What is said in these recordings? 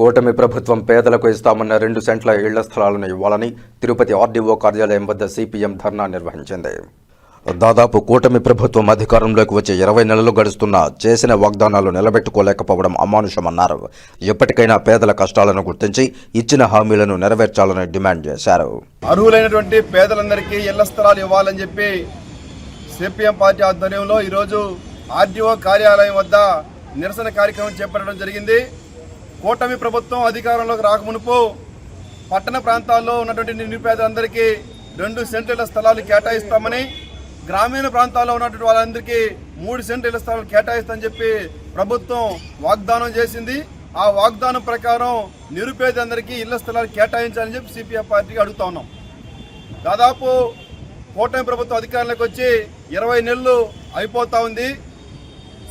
కూటమి ప్రభుత్వం పేదలకు ఇస్తామన్న రెండు సెంట్ల ఇళ్ళ స్థలాలను ఇవ్వాలని తిరుపతి ఆర్డీఓ కార్యాలయం వద్ద సిపిఎం ధర్నా నిర్వహించింది. దాదాపు కూటమి ప్రభుత్వం అధికారంలోకి వచ్చి ఇరవై నెలలు గడుస్తున్నా చేసిన వాగ్దానాలు నిలబెట్టుకోలేకపోవడం అమానుషమన్నారు. ఎప్పటికైనా పేదల కష్టాలను గుర్తించి ఇచ్చిన హామీలను నెరవేర్చాలని డిమాండ్ చేశారు. అర్హులైనటువంటి పేదలందరికీ ఇళ్ళ స్థలాలు ఇవ్వాలని చెప్పి సిపిఎం పార్టీ ఆధ్వర్యంలో ఈరోజు ఆర్డీఓ కార్యాలయం వద్ద నిరసన కార్యక్రమం చేపట్టడం జరిగింది. కూటమి ప్రభుత్వం అధికారంలోకి రాకమునుపు పట్టణ ప్రాంతాల్లో ఉన్నటువంటి నిరుపేదలందరికీ రెండు సెంట్ల స్థలాలు కేటాయిస్తామని గ్రామీణ ప్రాంతాల్లో ఉన్నటువంటి వాళ్ళందరికీ మూడు సెంట్ల స్థలాలు కేటాయిస్తామని చెప్పి ప్రభుత్వం వాగ్దానం చేసింది. ఆ వాగ్దానం ప్రకారం నిరుపేదలందరికీ ఇళ్ళ స్థలాలు కేటాయించాలని చెప్పి సిపిఐ పార్టీకి అడుగుతా ఉన్నాం. దాదాపు కూటమి ప్రభుత్వం అధికారంలోకి వచ్చి ఇరవై నెలలు అయిపోతూ ఉంది.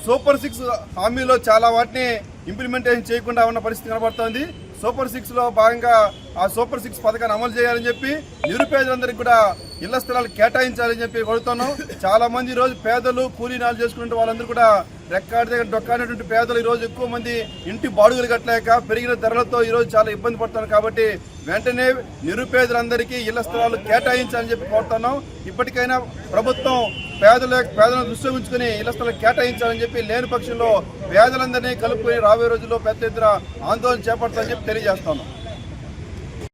సూపర్ సిక్స్ హామీలో చాలా వాటిని ఇంప్లిమెంటేషన్ చేయకుండా ఉన్న పరిస్థితి కనబడుతోంది. సూపర్ సిక్స్లో భాగంగా ఆ సూపర్ సిక్స్ పథకాన్ని అమలు చేయాలని చెప్పి నిరుపేదలందరికీ కూడా ఇళ్ళ స్థలాలు కేటాయించాలని చెప్పి కోరుతున్నాం. చాలా మంది రోజు పేదలు కూలీనాలు చేసుకునే వాళ్ళందరూ కూడా రెక్కాడి దగ్గర డొక్కాడినటువంటి పేదలు ఈ రోజు ఎక్కువ మంది ఇంటి బాడుగులు కట్టలేక పెరిగిన ధరలతో ఈరోజు చాలా ఇబ్బంది పడుతున్నారు కాబట్టి వెంటనే నిరుపేదలందరికీ ఇళ్ళ స్థలాలు కేటాయించాలని చెప్పి కోరుతున్నాం. ఇప్పటికైనా ప్రభుత్వం పేదల పేదలను దృష్టి ఉంచుకుని ఇళ్ళ స్థలం కేటాయించాలని చెప్పి లేని పక్షంలో పేదలందరినీ కలుపుకొని రాబోయే రోజుల్లో పెద్ద ఎత్తున ఆందోళన చేపడతామని చెప్పి తెలియజేస్తాను.